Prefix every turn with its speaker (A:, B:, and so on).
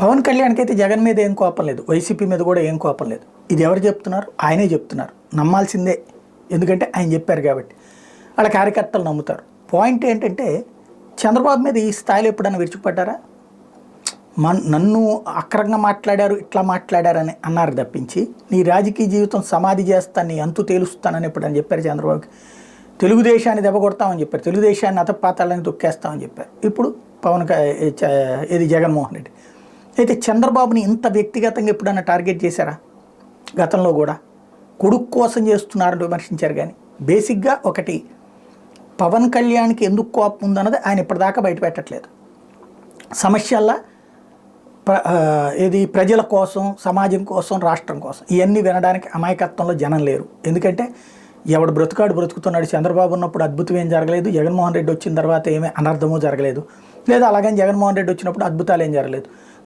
A: పవన్ కళ్యాణ్కి అయితే జగన్ మీద ఏం కోపం లేదు. వైసీపీ మీద కూడా ఏం కోపం లేదు. ఇది ఎవరు చెప్తున్నారు? ఆయనే చెప్తున్నారు. నమ్మాల్సిందే. ఎందుకంటే ఆయన చెప్పారు కాబట్టి. వాళ్ళ కార్యకర్తలు నమ్ముతారు. పాయింట్ ఏంటంటే చంద్రబాబు మీద ఈ స్థాయిలో ఎప్పుడైనా విరుచుకుపడ్డారా? మన్ నన్ను అక్రంగా మాట్లాడారు ఇట్లా మాట్లాడారని అన్నారు తప్పించి నీ రాజకీయ జీవితం సమాధి చేస్తాను నీ అంతు తేలుస్తానని ఎప్పుడని చెప్పారు చంద్రబాబుకి? తెలుగుదేశాన్ని దెబ్బకొడతామని చెప్పారు. తెలుగుదేశాన్ని అతపాతాలని తొక్కేస్తామని చెప్పారు. ఇప్పుడు పవన్ క- చ- ఇది జగన్మోహన్ రెడ్డి. అయితే చంద్రబాబుని ఇంత వ్యక్తిగతంగా ఎప్పుడన్నా టార్గెట్ చేశారా? గతంలో కూడా. కొడుకు కోసం చేస్తున్నారని విమర్శించారు కానీ. బేసిక్గా ఒకటి పవన్ కళ్యాణ్కి ఎందుకు కోపం ఉందన్నది ఆయన ఇప్పటిదాకా బయట పెట్టట్లేదు. సమస్యల్లా ప్ర ఇది ప్రజల కోసం సమాజం కోసం రాష్ట్రం కోసం. ఇవన్నీ వినడానికి అమాయకత్వంలో జనం లేరు. ఎందుకంటే ఎవడు బ్రతుకాడు బ్రతుకుతున్నాడు. చంద్రబాబు ఉన్నప్పుడు అద్భుతం ఏం జరగలేదు. జగన్మోహన్ రెడ్డి వచ్చిన తర్వాత ఏమీ అనర్థమూ జరగలేదు. లేదా అలాగని జగన్మోహన్ రెడ్డి వచ్చినప్పుడు అద్భుతాలు ఏం జరగలేదు.